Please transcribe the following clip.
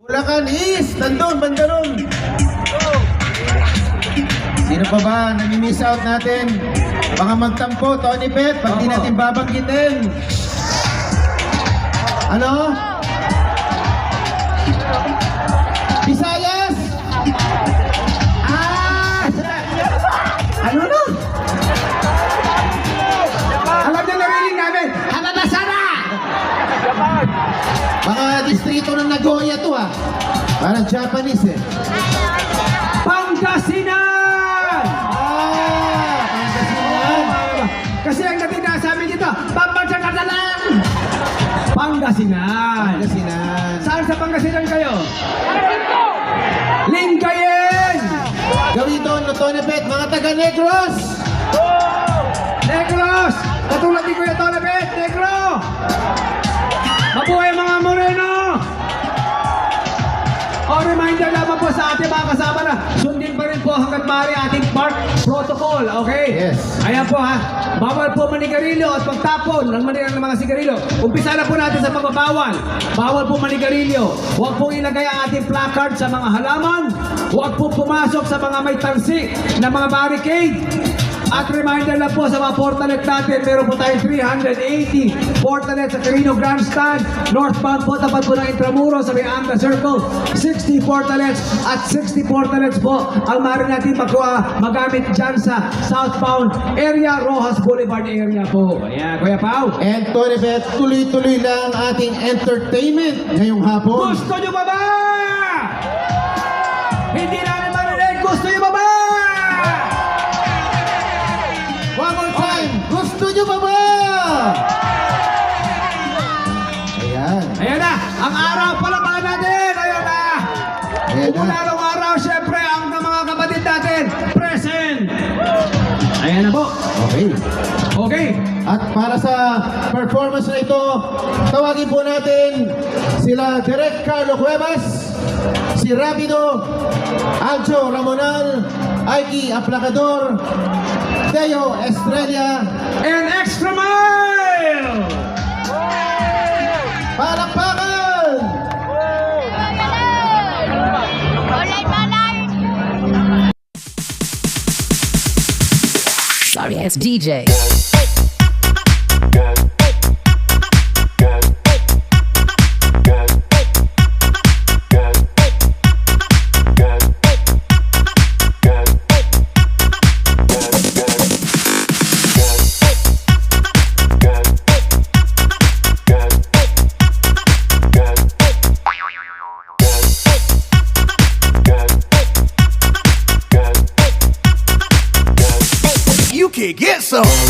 Bulacan East, nandun, banda ron. Sino pa ba? Nami-miss out natin. Mga magtampo, Tony Pet, pag di natin babanggitin. Ano? Visayas? Distrito ng Nagoya to ah. Parang Japanese eh. Pangasinan! Ah! Pangasinan. Kasi ang natinda sa amin dito, Pambansa Catalan! Pangasinan! Pangasinan. Saan sa Pangasinan kayo? Lingayen! Gawito, Tony Pet, mga taga Negros. Negros! Katulad ni Kuya Tolebet, sa ating mga kasama na sundin pa rin po hanggat maaari ating park protocol, okay? Yes. Ayan po ha, bawal po manigarilyo at pagtapon ng manilang ng mga sigarilyo. Umpisa na po natin sa mga bawal. Po manigarilyo. Huwag po ilagay ang ating placard sa mga halaman. Huwag po pumasok sa mga may tansik na mga barricade. At reminder lang po sa mga portalet natin, meron po tayong 380 portalet sa Carino Grandstand. Northbound po, tapat po ng Intramuro sa may Anga Circle. 60 portalets at 60 portalets po ang maaari natin magkuha, magamit dyan sa southbound area, Rojas Boulevard area po. Ayan, Kuya Pao. And Tony Pet, tuloy-tuloy lang ang ating entertainment ngayong hapon. Gusto nyo ba ba? Hindi namin marinig. Gusto nyo Ayan na. araw araw, syempre, ang mga kapatid natin, present. Ayan na po. Okay. Okay. At para sa performance na ito, tawagin po natin sila Direk Carlo Cuevas, si Rapido, Aljo Ramonal, Aiki Aplacador, Teo Estrella, And extra It's DJ. Get some.